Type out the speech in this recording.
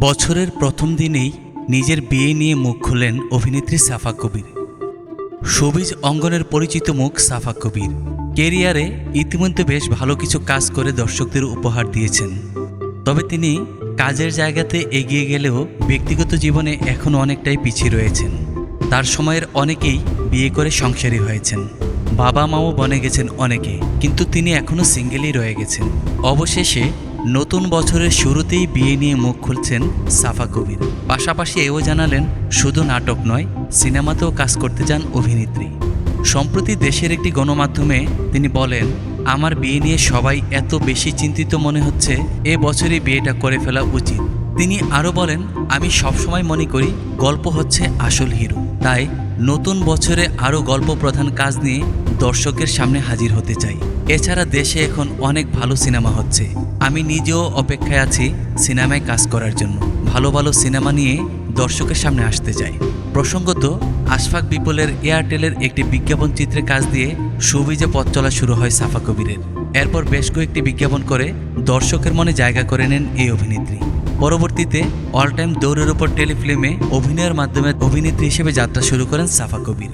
বছরের প্রথম দিনেই নিজের বিয়ে নিয়ে মুখ খুললেন অভিনেত্রী সাফা কবির। সবিজ অঙ্গনের পরিচিত মুখ সাফা কবির। কেরিয়ারে ইতিমধ্যে বেশ ভালো কিছু কাজ করে দর্শকদের উপহার দিয়েছেন। তবে তিনি কাজের জায়গাতে এগিয়ে গেলেও ব্যক্তিগত জীবনে এখনও অনেকটাই পিছিয়ে রয়েছেন। তার সময়ের অনেকেই বিয়ে করে সংসারী হয়েছেন। বাবা মাও বনে গেছেন অনেকে, কিন্তু তিনি এখনও সিঙ্গেলই রয়ে গেছেন। অবশেষে নতুন বছরের শুরুতেই বিয়ে নিয়ে মুখ খুলছেন সাফা কবির। পাশাপাশি এও জানালেন, শুধু নাটক নয়, সিনেমাতেও কাজ করতে যান অভিনেত্রী। সম্প্রতি দেশের একটি গণমাধ্যমে তিনি বলেন, আমার বিয়ে নিয়ে সবাই এত বেশি চিন্তিত মনে হচ্ছে, এ বছরই বিয়েটা করে ফেলা উচিত। তিনি আরও বলেন, আমি সবসময় মনে করি, গল্প হচ্ছে আসল হিরো। তাই নতুন বছরে আরও গল্প প্রধান কাজ নিয়ে দর্শকের সামনে হাজির হতে চাই। এছাড়া দেশে এখন অনেক ভালো সিনেমা হচ্ছে। আমি নিজেও অপেক্ষায় আছি সিনেমায় কাজ করার জন্য। ভালো ভালো সিনেমা নিয়ে দর্শকের সামনে আসতে চাই। প্রসঙ্গত, আশফাক বিপুলের এয়ারটেলের একটি বিজ্ঞাপন চিত্রে কাজ দিয়ে সুবিজে পথ চলা শুরু হয় সাফা কবিরের। এরপর বেশ কয়েকটি বিজ্ঞাপন করে দর্শকের মনে জায়গা করে নেন এই অভিনেত্রী। পরবর্তীতে অল টাইম দৌড়ের ওপর টেলিফিল্মে অভিনয়ের মাধ্যমে অভিনেত্রী হিসেবে যাত্রা শুরু করেন সাফা কবির।